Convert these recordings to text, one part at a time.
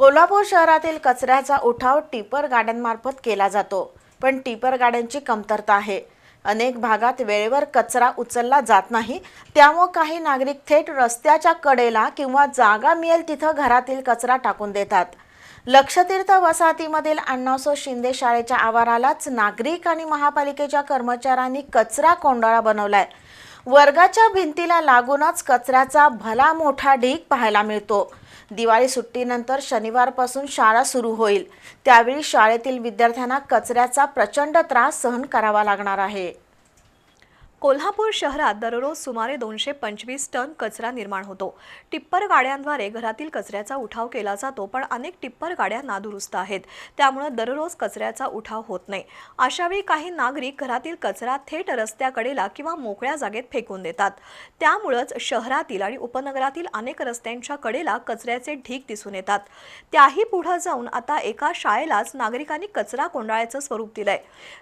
कोल्हापूर शहरातील कचऱ्याचा उठाव टिपर गाड्यांमार्फत केला जातो पण टिपर गाड्यांची कमतरता आहे. अनेक भागात वेळेवर कचरा उचलला जात नाही त्यामुळे काही नागरिक थेट रस्त्याच्या कडेला किंवा जागा मिळेल तिथं घरातील कचरा टाकून देतात. लक्षतीर्थ वसाहतीमधील अण्णासो शिंदे शाळेच्या आवारालाच नागरिक आणि महापालिकेच्या कर्मचाऱ्यांनी कचरा कोंडाळा बनवलाय. वर्गाच्या भिंतीला लागूनच कचऱ्याचा भला मोठा ढीग पाहायला मिळतो. दिवाळी सुट्टीनंतर शनिवारपासून शाळा सुरू होईल. त्यावेळी शाळेतील विद्यार्थ्यांना कचऱ्याचा प्रचंड त्रास सहन करावा लागणार आहे. कोल्हापूर शहरात दररोज सुमारे दोनशे पंचवीस टन कचरा निर्माण होतो. टिप्पर गाड्यांद्वारे घरातील कचऱ्याचा उठाव केला जातो पण अनेक टिप्पर गाड्या नादुरुस्त आहेत. त्यामुळे दररोज कचऱ्याचा उठाव होत नाही. अशावेळी काही नागरिक घरातील कचरा थेट रस्त्याकडेला किंवा मोकळ्या जागेत फेकून देतात. त्यामुळंच शहरातील आणि उपनगरातील अनेक रस्त्यांच्या कडेला कचऱ्याचे ढीग दिसून येतात. त्याही पुढे जाऊन आता एका शाळेलाच नागरिकांनी कचरा कोंडाळ्याचं स्वरूप दिलंय.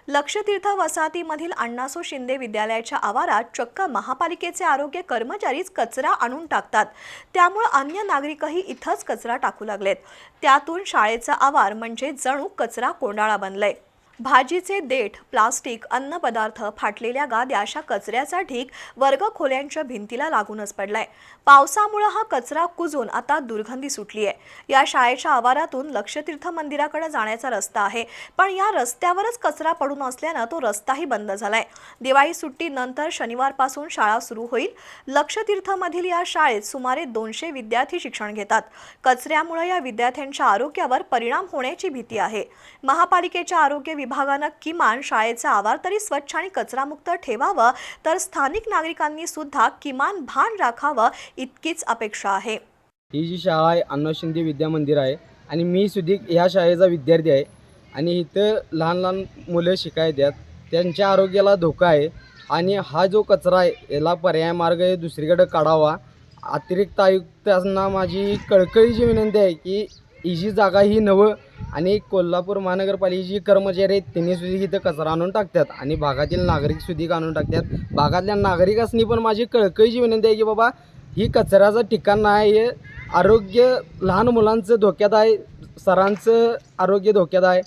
लक्षतीर्थ वसाहतीमधील अण्णासो शिंदे विद्यालयाच्या आवारात चक्क महापालिकेचे आरोग्य कर्मचारीच कचरा आणून टाकतात. त्यामुळे अन्य नागरिकही इथंच कचरा टाकू लागलेत. त्यातून शाळेचा आवार म्हणजे जणू कचरा कोंडाळा बनलाय. भाजीचे देठ प्लास्टिक अन्नपदार्थ फाटलेल्या गाद्या अशा कचऱ्याचा ढीग वर्ग खोल्यांच्या भिंतीला लागूनच पडलाय. पावसामुळे हा कचरा कुजून आता दुर्गंधी सुटली आहे या शाळेच्या आवारातून लक्षतीर्थ मंदिराकडे जाण्याचा रस्ता आहे पण या रस्त्यावरच कचरा पडून असल्यानं तो रस्ताही बंद झालाय. दिवाळी सुट्टीनंतर शनिवारपासून शाळा सुरू होईल. लक्षतीर्थमधील या शाळेत सुमारे दोनशे विद्यार्थी शिक्षण घेतात. कचऱ्यामुळे या विद्यार्थ्यांच्या आरोग्यावर परिणाम होण्याची भीती आहे. महापालिकेच्या आरोग्य विभागानं किमान शाळेचा आवार तरी स्वच्छ आणि कचरामुक्त ठेवावं तर स्थानिक नागरिकांनी सुद्धा किमान भान राखावं इतकीच अपेक्षा आहे. ही जी शाळा आहे अण्णा शिंदे विद्या मंदिर आहे आणि मी सुद्धा ह्या शाळेचा विद्यार्थी आहे आणि इथं लहान लहान मुलं शिकायत आहेत त्यांच्या आरोग्याला धोका आहे आणि हा जो कचरा आहे याला पर्याय मार्ग दुसरीकडे काढावा. अतिरिक्त आयुक्तांना माझी कळकळीची विनंती आहे की ही जी जागा ही नवं आणि कोल्हापूर महानगरपालिकेची कर्मचारी आहेत त्यांनी सुद्धा इथं कचरा आणून टाकतात आणि भागातील नागरिक सुद्धा आणून टाकतात. भागातल्या नागरिकांनी पण माझी कळकळीची विनंती आहे की बाबा ही कचऱ्याचं ठिकाण नाही आहे. आरोग्य लहान मुलांचं धोक्यात आहे सरांचं आरोग्य धोक्यात आहे.